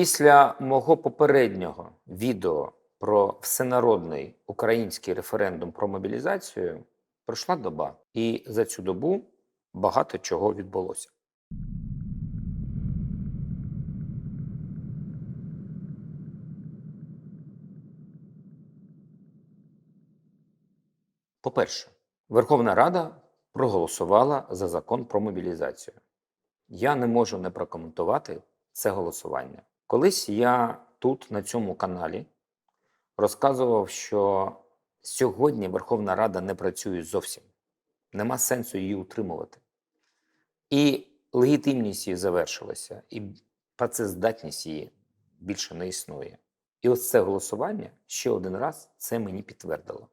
Після мого попереднього відео про всенародний український референдум про мобілізацію пройшла доба, і за цю добу багато чого відбулося. По-перше, Верховна Рада проголосувала за закон про мобілізацію. Я не можу не прокоментувати це голосування. Колись я тут, на цьому каналі, розказував, що сьогодні Верховна Рада не працює зовсім. Нема сенсу її утримувати. І легітимність її завершилася, і працездатність її більше не існує. І ось це голосування ще один раз це мені підтвердило.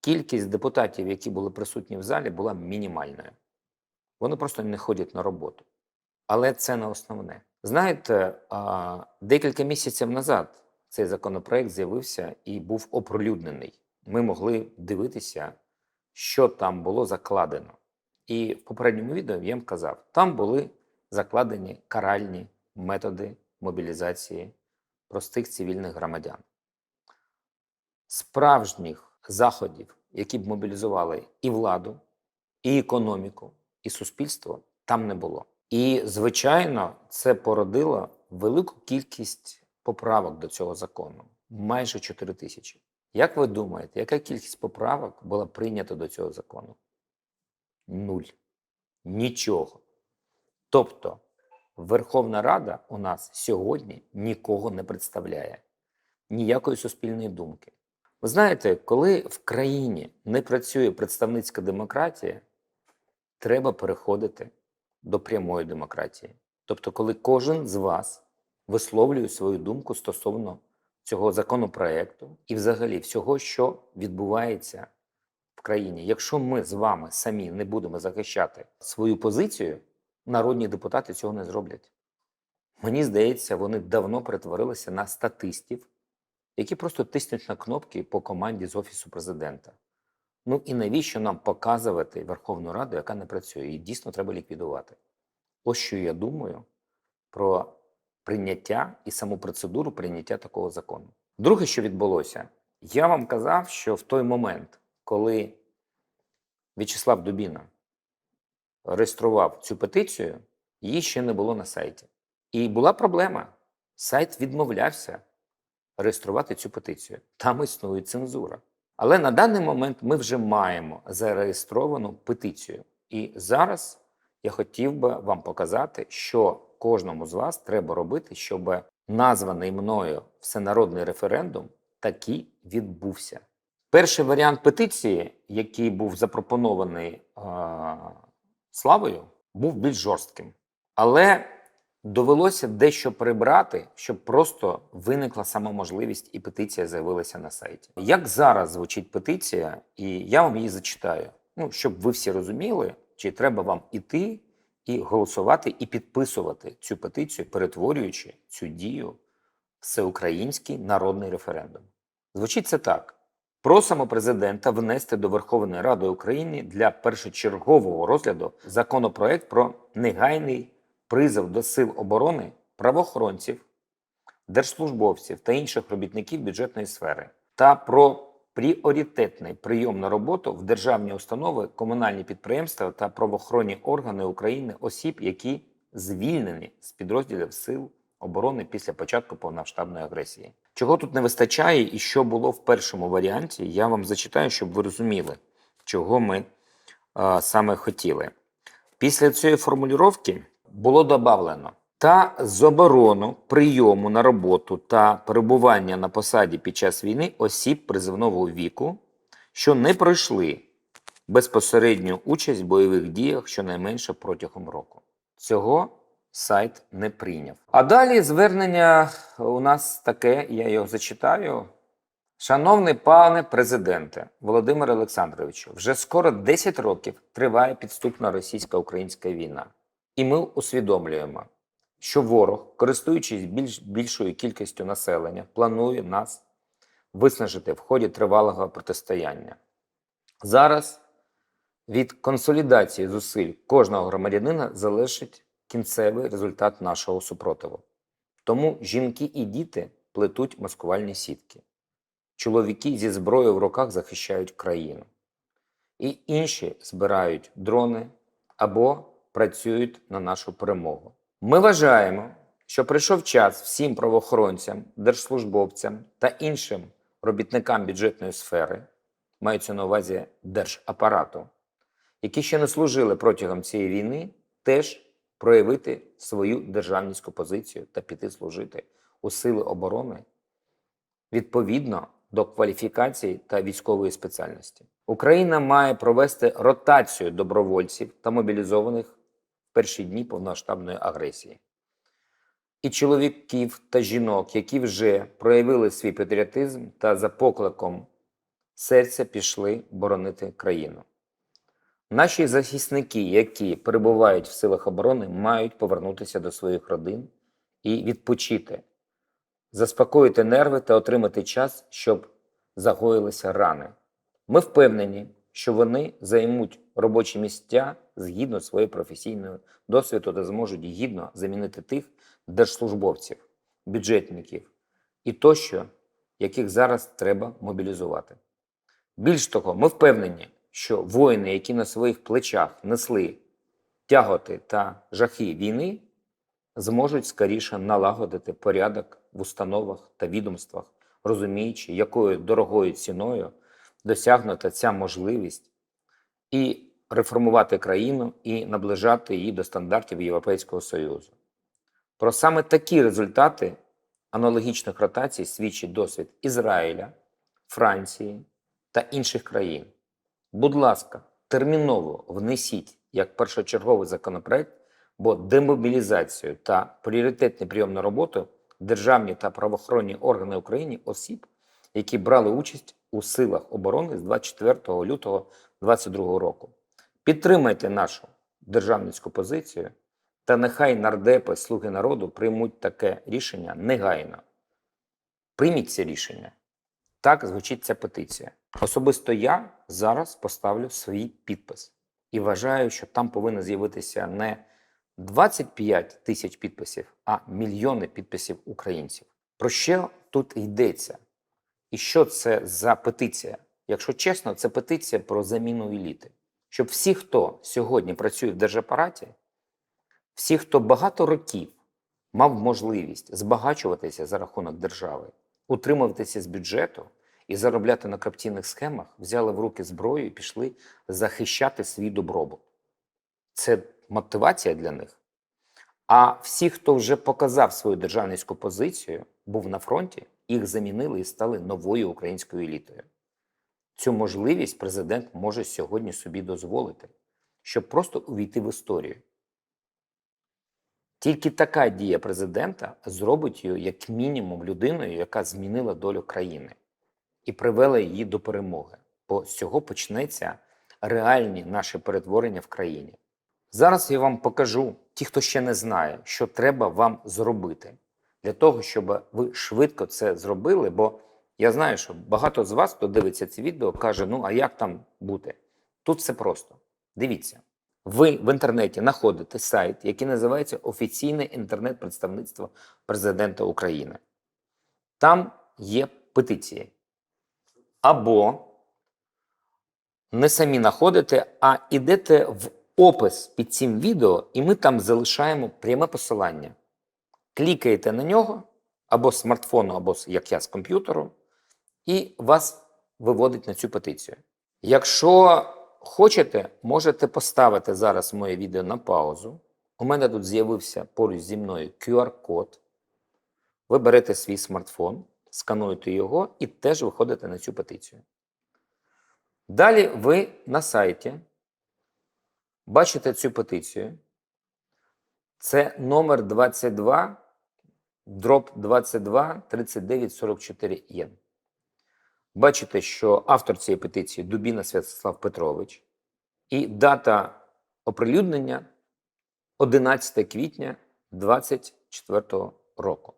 Кількість депутатів, які були присутні в залі, була мінімальною. Вони просто не ходять на роботу. Але це не основне. Знаєте, декілька місяців назад цей законопроект з'явився і був оприлюднений. Ми могли дивитися, що там було закладено. І в попередньому відео я вам казав, там були закладені каральні методи мобілізації простих цивільних громадян. Справжніх заходів, які б мобілізували і владу, і економіку, і суспільство, там не було. І, звичайно, це породило велику кількість поправок до цього закону майже 4 тисячі. Як ви думаєте, яка кількість поправок була прийнята до цього закону? Нуль. Нічого. Тобто, Верховна Рада у нас сьогодні нікого не представляє, ніякої суспільної думки. Ви знаєте, коли в країні не працює представницька демократія, треба переходити до прямої демократії. Тобто, коли кожен з вас висловлює свою думку стосовно цього законопроекту і взагалі всього, що відбувається в країні. Якщо ми з вами самі не будемо захищати свою позицію, народні депутати цього не зроблять. Мені здається, вони давно перетворилися на статистів, які просто тиснуть на кнопки по команді з Офісу президента. Ну і навіщо нам показувати Верховну Раду, яка не працює? Її дійсно треба ліквідувати. Ось що я думаю про прийняття і саму процедуру прийняття такого закону. Друге, що відбулося, я вам казав, що в той момент, коли В'ячеслав Дубіна реєстрував цю петицію, її ще не було на сайті. І була проблема. Сайт відмовлявся реєструвати цю петицію. Там існує цензура. Але на даний момент ми вже маємо зареєстровану петицію. І зараз я хотів би вам показати, що кожному з вас треба робити, щоб названий мною всенародний референдум таки відбувся. Перший варіант петиції, який був запропонований е- Славою, був більш жорстким. Але довелося дещо прибрати, щоб просто виникла сама можливість і петиція з'явилася на сайті. Як зараз звучить петиція, і я вам її зачитаю, ну щоб ви всі розуміли, чи треба вам іти і голосувати, і підписувати цю петицію, перетворюючи цю дію всеукраїнський народний референдум. Звучить це так. Просимо президента внести до Верховної Ради України для першочергового розгляду законопроект про негайний призов до сил оборони правоохоронців, держслужбовців та інших робітників бюджетної сфери та про пріоритетний прийом на роботу в державні установи, комунальні підприємства та правоохоронні органи України осіб, які звільнені з підрозділів сил оборони після початку повномасштабної агресії. Чого тут не вистачає, і що було в першому варіанті, я вам зачитаю, щоб ви розуміли, чого ми а, саме хотіли. Після цієї формулювання було додавлено та заборону прийому на роботу та перебування на посаді під час війни осіб призовного віку, що не пройшли безпосередню участь в бойових діях щонайменше протягом року. Цього сайт не прийняв. А далі звернення у нас таке, я його зачитаю. Шановний пане президенте Володимире Олександровичу, вже скоро 10 років триває підступна російсько-українська війна. І ми усвідомлюємо, що ворог, користуючись більш більшою кількістю населення, планує нас виснажити в ході тривалого протистояння. Зараз від консолідації зусиль кожного громадянина залежить кінцевий результат нашого супротиву. Тому жінки і діти плетуть маскувальні сітки. Чоловіки зі зброєю в руках захищають країну. І інші збирають дрони або працюють на нашу перемогу. Ми вважаємо, що прийшов час всім правоохоронцям, держслужбовцям та іншим робітникам бюджетної сфери, мається на увазі держапарату, які ще не служили протягом цієї війни, теж проявити свою державницьку позицію та піти служити у сили оборони відповідно до кваліфікації та військової спеціальності. Україна має провести ротацію добровольців та мобілізованих перші дні повномасштабної агресії. І чоловіків та жінок, які вже проявили свій патріотизм та за покликом серця пішли боронити країну. Наші захисники, які перебувають в силах оборони, мають повернутися до своїх родин і відпочити, заспокоїти нерви та отримати час, щоб загоїлися рани. Ми впевнені, що вони займуть робочі місця згідно своєї професійної досвіду та зможуть гідно замінити тих держслужбовців, бюджетників і тощо, яких зараз треба мобілізувати. Більш того, ми впевнені, що воїни, які на своїх плечах несли тяготи та жахи війни, зможуть скоріше налагодити порядок в установах та відомствах, розуміючи, якою дорогою ціною досягнута ця можливість і реформувати країну і наближати її до стандартів Європейського Союзу. Про саме такі результати аналогічних ротацій свідчить досвід Ізраїля, Франції та інших країн. Будь ласка, терміново внесіть як першочерговий законопроект, бо демобілізацію та пріоритетний прийом на роботу державні та правоохоронні органи України осіб, які брали участь у силах оборони з 24 лютого 2022 року. Підтримайте нашу державницьку позицію, та нехай нардепи, слуги народу приймуть таке рішення негайно. Прийміть це рішення. Так звучить ця петиція. Особисто я зараз поставлю свій підпис і вважаю, що там повинно з'явитися не 25 тисяч підписів, а мільйони підписів українців. Про що тут йдеться? І що це за петиція? Якщо чесно, це петиція про заміну еліти. Щоб всі, хто сьогодні працює в держапараті, всі, хто багато років мав можливість збагачуватися за рахунок держави, утримуватися з бюджету і заробляти на корупційних схемах, взяли в руки зброю і пішли захищати свій добробут. Це мотивація для них. А всі, хто вже показав свою державницьку позицію, був на фронті, їх замінили і стали новою українською елітою. Цю можливість президент може сьогодні собі дозволити, щоб просто увійти в історію. Тільки така дія президента зробить його як мінімум людиною, яка змінила долю країни і привела її до перемоги. Бо з цього почнеться реальні наші перетворення в країні. Зараз я вам покажу, ті, хто ще не знає, що треба вам зробити для того, щоб ви швидко це зробили. Бо я знаю, що багато з вас, хто дивиться це відео, каже: ну а як там бути? Тут все просто. Дивіться. Ви в інтернеті знаходите сайт, який називається Офіційне інтернет-представництво президента України. Там є петиції. Або не самі знаходите, а йдете в опис під цим відео, і ми там залишаємо пряме посилання. Клікаєте на нього або з смартфону, або як я з комп'ютеру, і вас виводить на цю петицію. Якщо хочете, можете поставити зараз моє відео на паузу. У мене тут з'явився поруч зі мною QR-код. Ви берете свій смартфон, скануєте його і теж виходите на цю петицію. Далі ви на сайті бачите цю петицію. Це номер 22, дроб 22 39 44 єн. Бачите, що автор цієї петиції Дубіна Святослав Петрович, і дата оприлюднення 11 квітня 2024 року.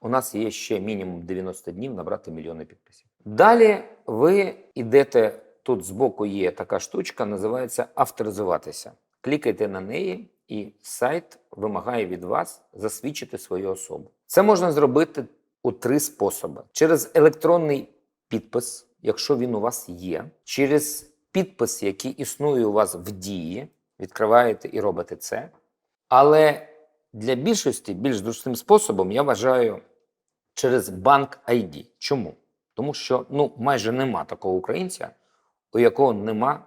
У нас є ще мінімум 90 днів набрати мільйони підписів. Далі ви йдете, тут збоку є така штучка, називається авторизуватися. Клікайте на неї, і сайт вимагає від вас засвідчити свою особу. Це можна зробити у три способи: через електронний підпис, якщо він у вас є, через підпис, який існує у вас в дії, відкриваєте і робите це. Але для більшості більш зручним способом я вважаю через банк ID. Чому? Тому що ну, майже нема такого українця, у якого нема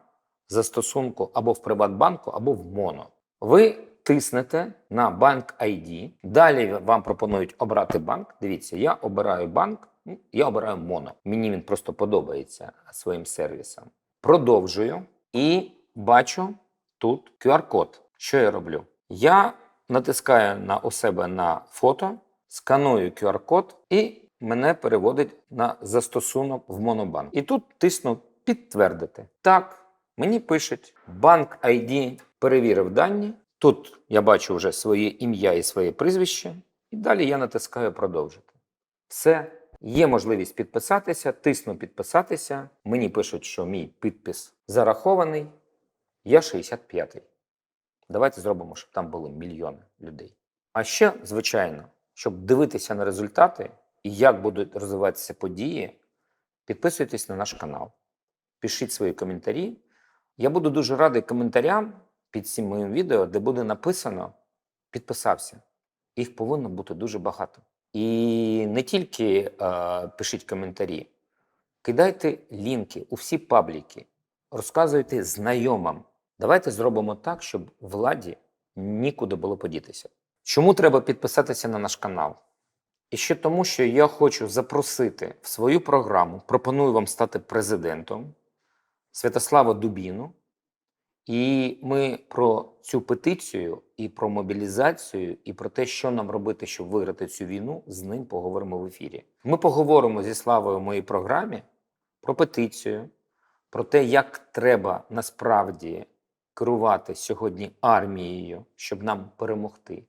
застосунку або в Приватбанку, або в МОНО. Ви тиснете на банк ID, далі вам пропонують обрати банк. Дивіться, я обираю банк, ну, я обираю МОНО. Мені він просто подобається своїм сервісом. Продовжую і бачу тут QR-код. Що я роблю? Я натискаю на у себе на фото, сканую QR-код і мене переводить на застосунок в Монобанк. І тут тисну підтвердити. Так, мені пишуть банк ID перевірив дані. Тут я бачу вже своє ім'я і своє прізвище, і далі я натискаю продовжити. Все. Є можливість підписатися, тисну підписатися. Мені пишуть, що мій підпис зарахований. Я 65-й. Давайте зробимо, щоб там були мільйони людей. А ще, звичайно, щоб дивитися на результати і як будуть розвиватися події, підписуйтесь на наш канал, пишіть свої коментарі. Я буду дуже радий коментарям під цим моїм відео, де буде написано підписався. Їх повинно бути дуже багато. І не тільки е, пишіть коментарі, кидайте лінки у всі пабліки, розказуйте знайомим. Давайте зробимо так, щоб владі нікуди було подітися. Чому треба підписатися на наш канал? І ще тому, що я хочу запросити в свою програму, пропоную вам стати президентом Святослава Дубіну. І ми про цю петицію, і про мобілізацію, і про те, що нам робити, щоб виграти цю війну, з ним поговоримо в ефірі. Ми поговоримо зі Славою в моїй програмі про петицію, про те, як треба насправді керувати сьогодні армією, щоб нам перемогти.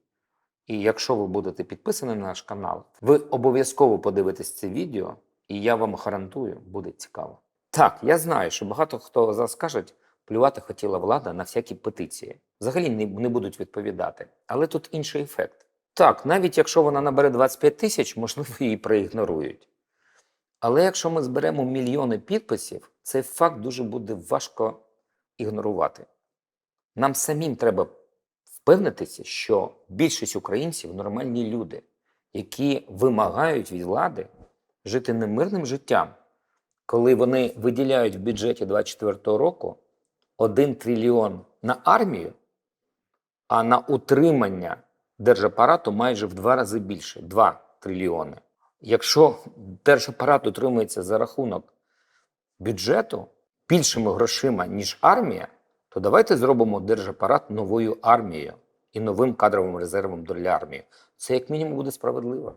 І якщо ви будете підписані на наш канал, ви обов'язково подивитесь це відео, і я вам гарантую, буде цікаво. Так, я знаю, що багато хто з вас кажуть, плювати хотіла влада на всякі петиції. Взагалі не, не будуть відповідати. Але тут інший ефект. Так, навіть якщо вона набере 25 тисяч, можливо, її проігнорують. Але якщо ми зберемо мільйони підписів, цей факт дуже буде важко ігнорувати. Нам самим треба впевнитися, що більшість українців нормальні люди, які вимагають від влади жити немирним життям, коли вони виділяють в бюджеті 2024 року 1 трильйон на армію, а на утримання держапарату майже в два рази більше 2 трильйони. Якщо держапарат утримується за рахунок бюджету більшими грошима, ніж армія, то давайте зробимо держапарат новою армією і новим кадровим резервом для армії. Це як мінімум буде справедливо.